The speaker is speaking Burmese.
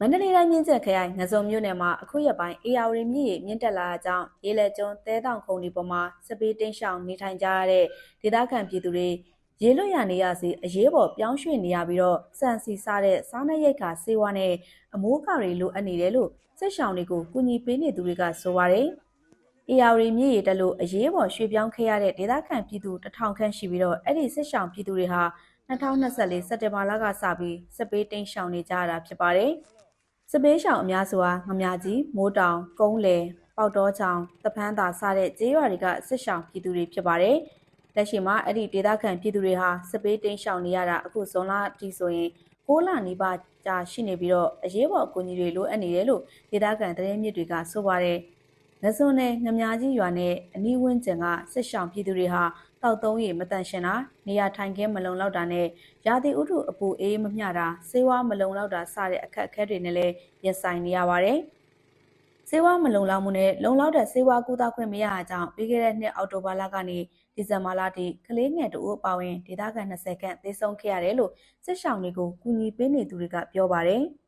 မန္တလေးတိုင်းမြင်းချက်ခရိုင်ငစုံမြို့နယ်မှာအခုရက်ပိုင်းအေယာဝတီမြစ်ရေမြင့်တက်လာတာကြောင့်ရေလက်ကျွန်းတဲတောင်ခုံဒီပေါ်မှာစပီးတင်းရှောင်နေထိုင်ကြရတဲ့ဒေသခံပြည်သူတွေရေလွတ်ရနေရစီအရေးပေါ်ပြောင်းရွှေ့နေရပြီးတော့စံစီစားတဲ့စားနပ်ရိက္ခာစေဝါနဲ့အမိုးကာတွေလိုအပ်နေတယ်လို့စစ်ရှောင်တွေကိုကူညီပေးနေသူတွေကဆိုပါတယ်။အေယာဝတီမြစ်ရေတက်လို့အရေးပေါ်ရွှေ့ပြောင်းခဲ့ရတဲ့ဒေသခံပြည်သူတစ်ထောင်ခန့်ရှိပြီးတော့အဲ့ဒီစစ်ရှောင်ပြည်သူတွေဟာ2024စက်တင်ဘာလကစပြီးစပီးတင်းရှောင်နေကြရတာဖြစ်ပါတယ်။ စပေးရှောင်အများစုဟာငမြကြီးမိုးတောင်ကုန်းလေပေါက်တော်ချောင်တပန်းသာစတဲ့ကျေးရွာတွေကစစ်ရှောင်ပြည်သူတွေဖြစ်ပါတယ်။လက်ရှိမှာအဲ့ဒီဒေသခံပြည်သူတွေဟာစပေးတင်းရှောင်နေရတာအခုဇွန်လအထိဆိုရင်6လနီးပါးကြာရှိနေပြီးတော့အရေးပေါ်အကူအညီတွေလိုအပ်နေတယ်လို့ဒေသခံသတင်းမြစ်တွေကဆိုပါတယ်။ငစွန်းနဲ့ငမြကြီးရွာနဲ့အနီးဝန်းကျင်ကစစ်ရှောင်ပြည်သူတွေဟာ တောက်သုံးရမတန်ရှင်တာနေရာထိုင်ခင်းမလုံလောက်တာနဲ့ရာသီဥတုအပူအေးမမျှတာစေဝါမလုံလောက်တာစတဲ့အခက်အခဲတွေနဲ့လည်းရင်ဆိုင်နေရပါတယ်။စေဝါမလုံလောက်မှုနဲ့လုံလောက်တဲ့စေဝါကူတာခွင့်မရတာကြောင့်ပြီးခဲ့တဲ့နှစ်အောက်တိုဘာလကနေဒီဇင်ဘာလထိကလေးငယ်တို့အပါအဝင်ဒေသခံ20ခန့်သေဆုံးခဲ့ရတယ်လို့စစ်ရှောင်တွေကိုကူညီပေးနေသူတွေကပြောပါတယ်။